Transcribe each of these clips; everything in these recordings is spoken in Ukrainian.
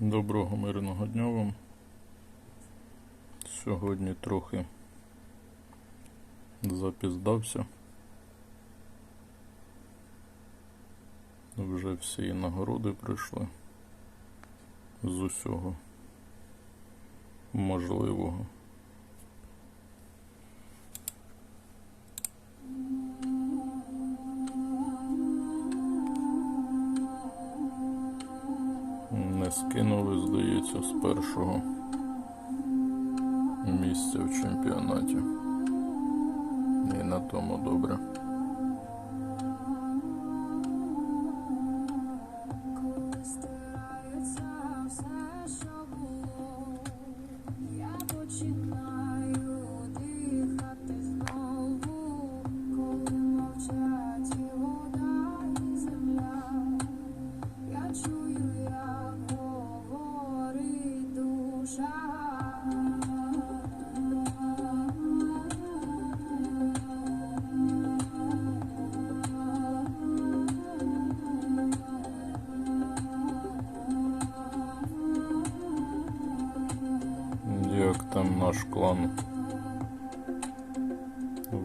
Доброго мирного дня вам. Сьогодні трохи запіздався. Вже всі нагороди прийшли з усього можливого. Скинули, здається, з першого місця в чемпіонаті. І на тому добре.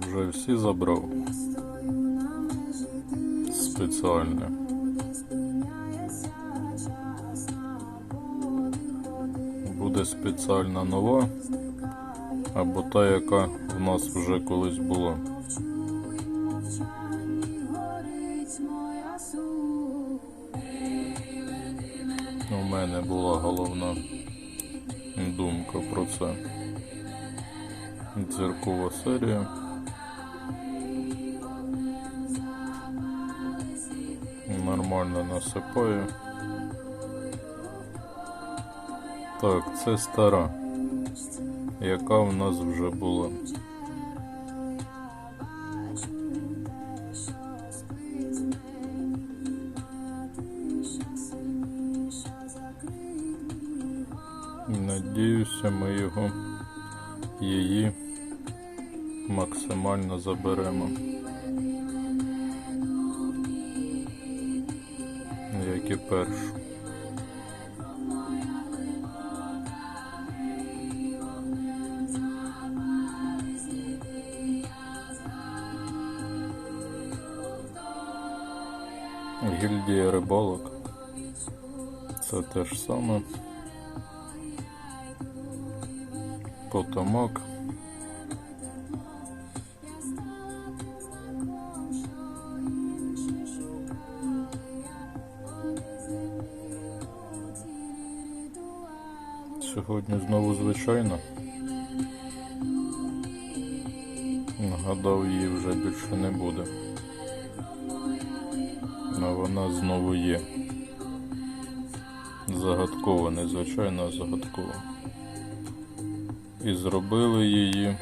Час на подих один. Буде спеціальна нова, або та, яка в нас вже колись була. У мене була головна думка про це. Дзіркова серія. Нормально насипаю. Так, це стара, яка в нас вже була. Надіюся, ми його її максимально заберемо. Першу. Гільдія рибалок. Це те ж саме. Потомок. Сьогодні знову звичайно. Нагадав, її вже більше не буде. А вона знову є. Загадкова, незвичайно а загадкова. І зробили її.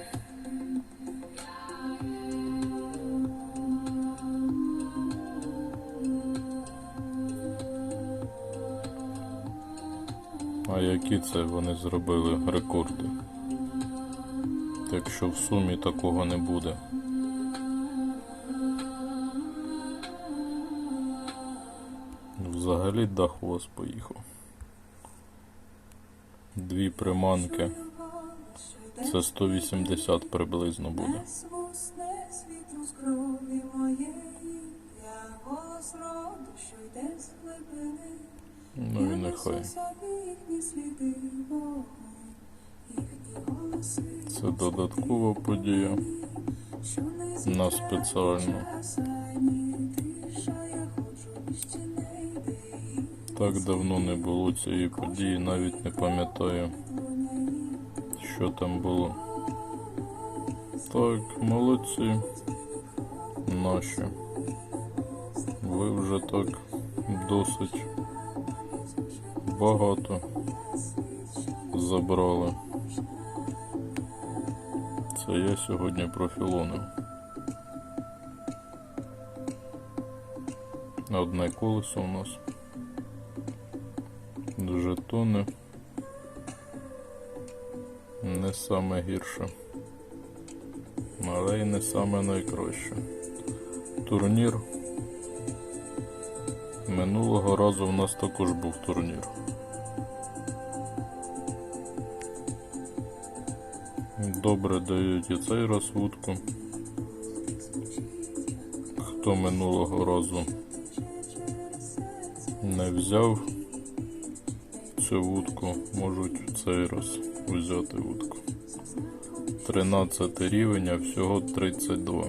А які це вони зробили рекорди? Так що в сумі такого не буде. Взагалі дах у вас поїхав. Дві приманки. Це 180 приблизно буде. Це додаткова подія. На спеціальну. Так давно не було цієї події, навіть не пам'ятаю, що там було. Так, молодці. Наші. Ви вже так досить багато забрали. Це я сьогодні профілонив. Одне колесо у нас. Жетони. Не саме гірше. Але й не саме найкраще. Турнір. Минулого разу в нас також був турнір. Добре дають і цей раз вудку. Хто минулого разу не взяв цю вудку, можуть цей раз взяти вудку. 13 рівень, а всього 32.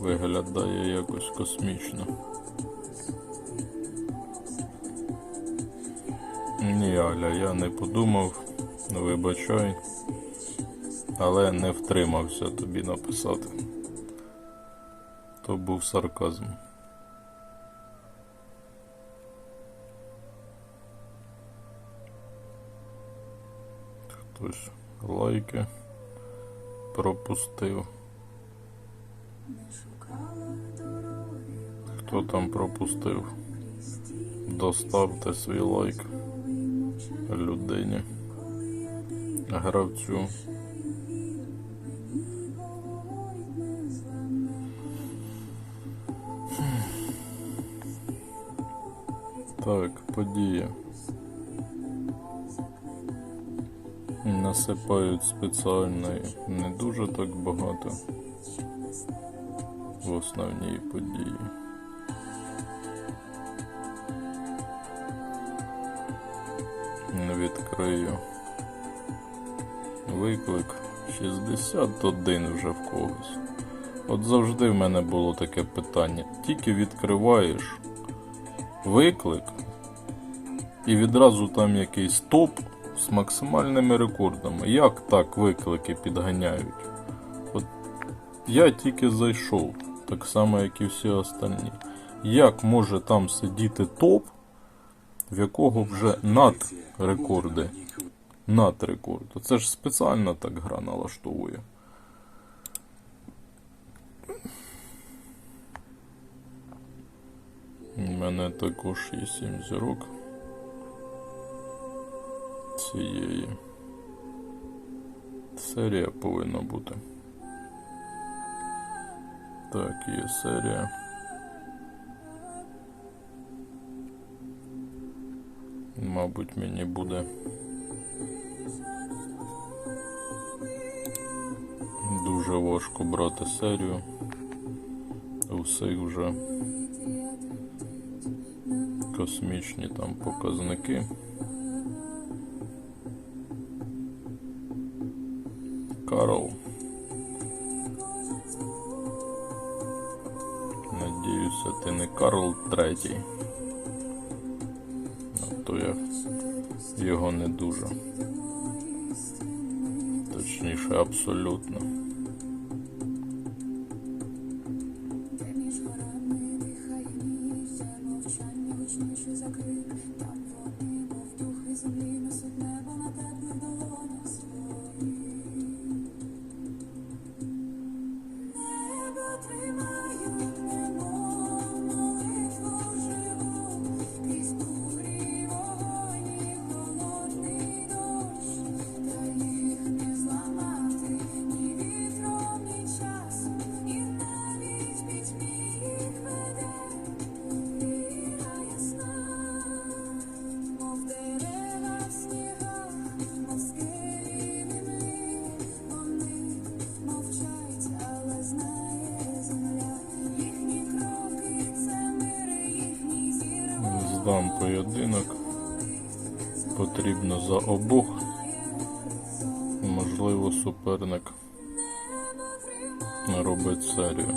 Виглядає якось космічно. Ні, Аля, я не подумав, вибачай, але не втримався тобі написати. То був сарказм. Хтось лайки пропустив. Хто там пропустив? Доставте свій лайк людині. Гравцю. Так, подія. Насипають спеціально не дуже так багато в основній події. Не відкрию. Виклик 61 вже в когось. От завжди в мене було таке питання. Тільки відкриваєш виклик, і відразу там якийсь топ з максимальними рекордами. Як так виклики підганяють? От я тільки зайшов, так само, як і всі остальні. Як може там сидіти топ, в якого вже над рекорди? Над рекорд. Це ж спеціально так гра налаштовує. У мене також є 7 зірок цієї. Серія повинна бути. Так, є серія. Мабуть, мені буде дуже важко брати серію. У всіх вже космічні там показники. Карл. Надіюся, ти не Карл третій. А то я його не дуже. Точніше, абсолютно. Зір поєдинок. Потрібно за обох. Можливо, суперник робить серію.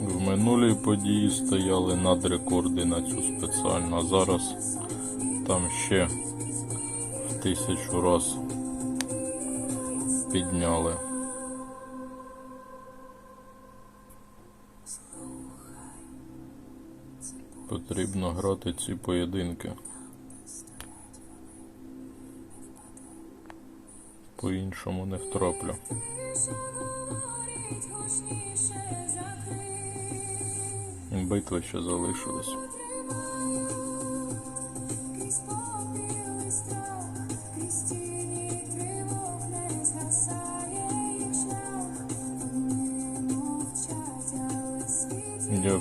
В минулій події стояли надрекорди на цю спеціальну, а зараз там ще в тисячу раз підняли. Потрібно грати ці поєдинки. По-іншому не крик. Битва ще залишилась.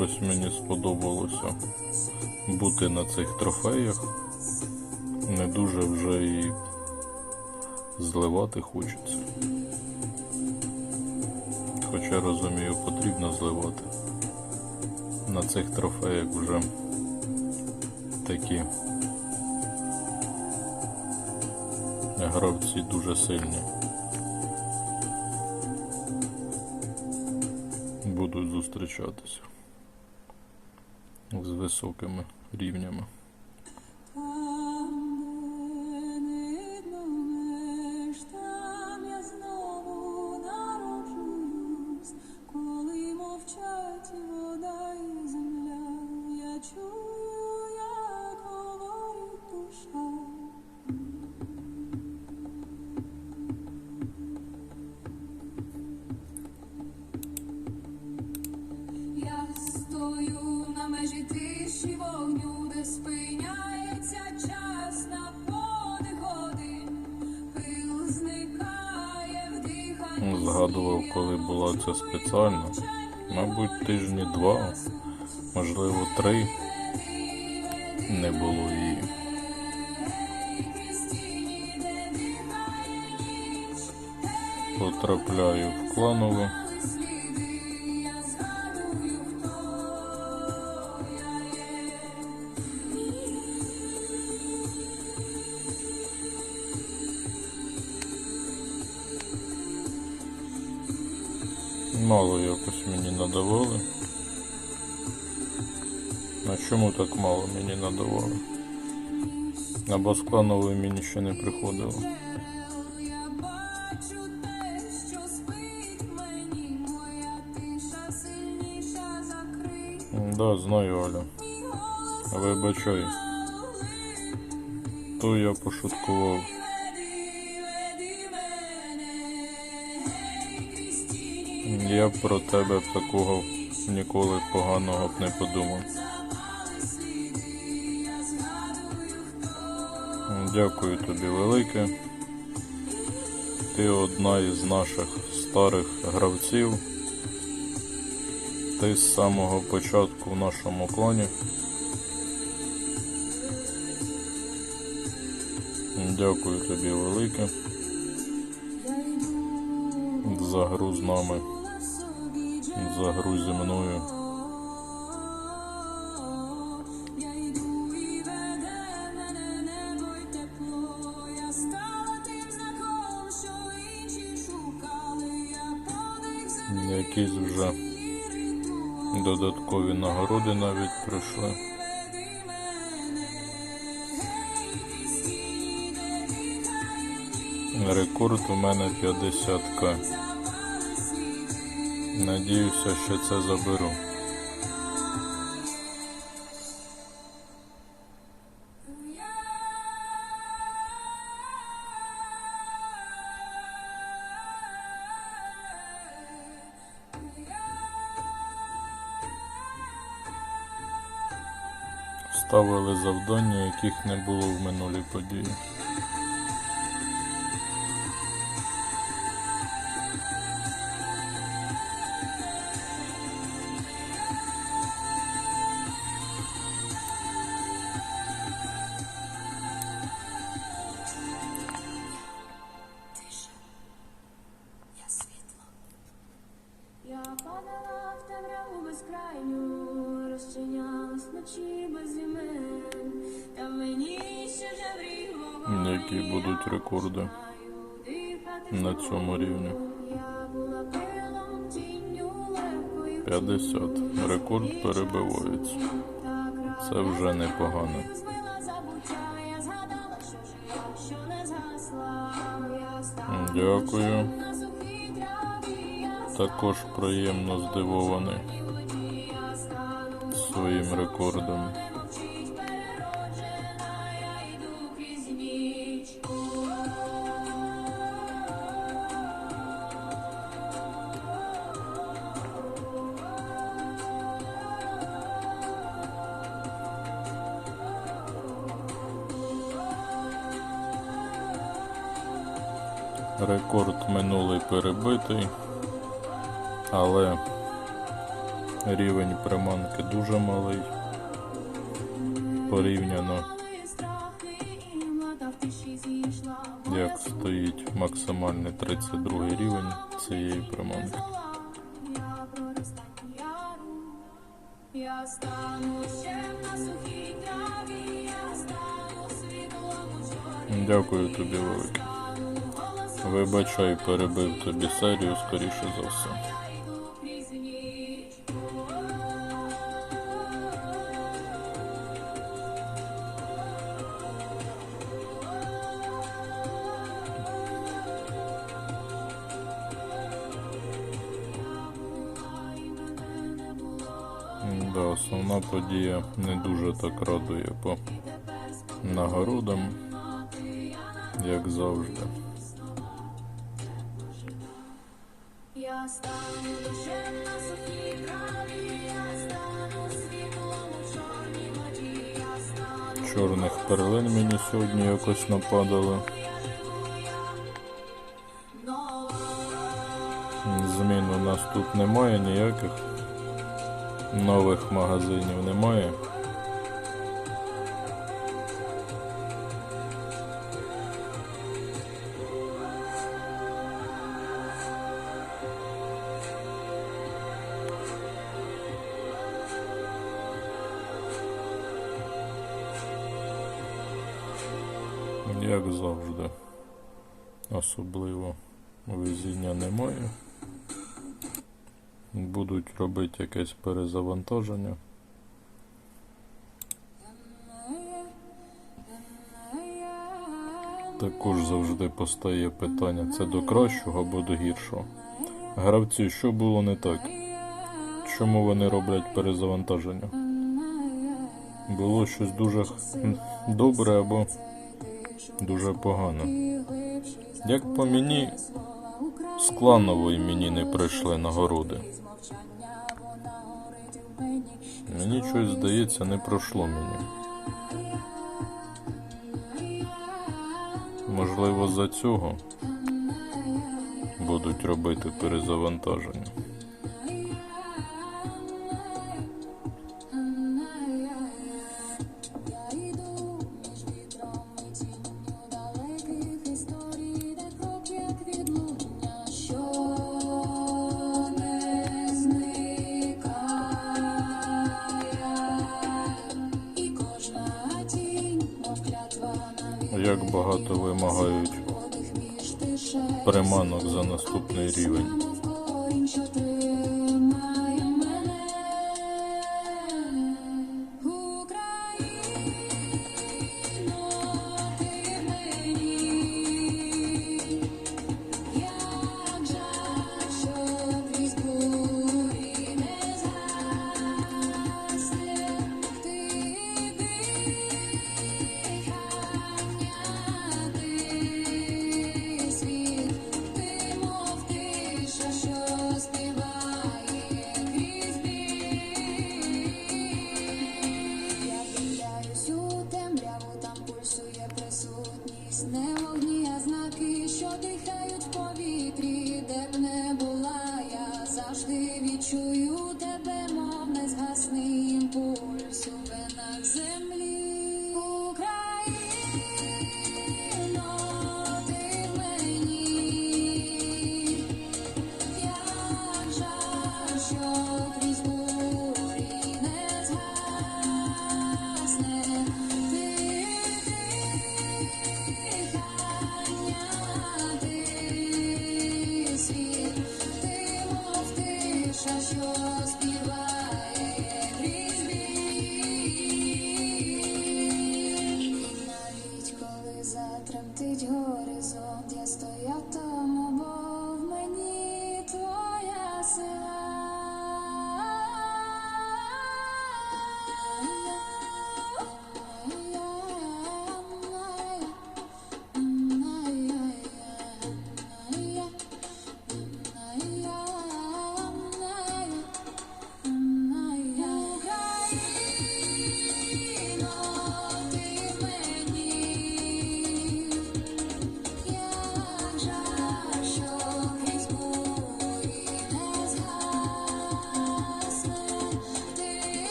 Якось мені сподобалося бути на цих трофеях. Не дуже вже і зливати хочеться. Хоча розумію, потрібно зливати. На цих трофеях вже такі гравці дуже сильні. Будуть зустрічатися високими рівнями. Це спеціально. Мабуть, тижні два, можливо, три не було її. Потрапляю в кланову. Надавали. А чому так мало мені надавали? Або з кланової мені ще не приходило. Да, знаю. Мій Вибачай, то я пошуткував. Я б про тебе такого ніколи поганого б не подумав. Дякую тобі велике. Ти одна із наших старих гравців. Ти з самого початку в нашому клані. Дякую тобі велике за гру з нами, за гру зі мною. Якісь вже додаткові нагороди навіть прийшли. Рекорд у мене 50к. Надіюся, що це заберу. Ставили завдання, яких не було в минулій події. Рекорди на цьому рівні. я була пилом, тінню легкою. 50. Рекорд перебивається. Це вже непогано. Дякую. Також приємно здивований своїм рекордом. Рекорд минулий перебитий, але рівень приманки дуже малий. Порівняно, як стоїть максимальний 32 рівень цієї приманки. Я стану ще на сухій траві, я стану Дякую тобі велике. Вибачай, перебив тобі серію, скоріше за все. Да, основна подія не дуже так радує по нагородам, як завжди. Перлин мені сьогодні якось нападали. Змін у нас тут немає ніяких. Нових магазинів немає. Особливо везіння немає. Будуть робити якесь перезавантаження. Також завжди постає питання, це до кращого або до гіршого. Гравці, що було не так? Чому вони роблять перезавантаження? Було щось дуже добре або дуже погано. Як по мені, з кланової мені не прийшли нагороди. Мені щось здається, не пройшло мені. Можливо, за цього будуть робити перезавантаження. Як багато вимагають приманок за наступний рівень.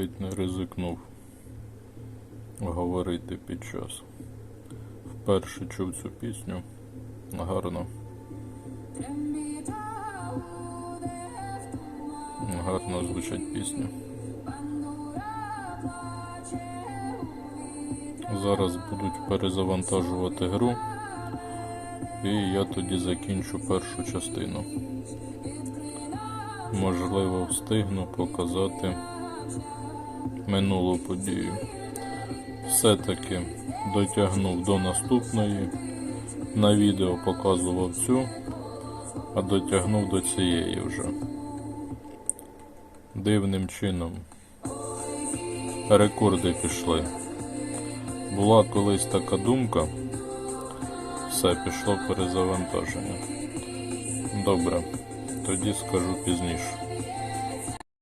Навіть не ризикнув говорити під час. Вперше чув цю пісню. Гарно. Гарно звучать пісні. Зараз будуть перезавантажувати гру. І я тоді закінчу першу частину. Можливо, встигну показати минулу подію. Все-таки дотягнув до наступної. На відео показував цю, а дотягнув до цієї вже. Дивним чином. Рекорди пішли. Була колись така думка. Все, пішло перезавантаження. Добре, тоді скажу пізніше.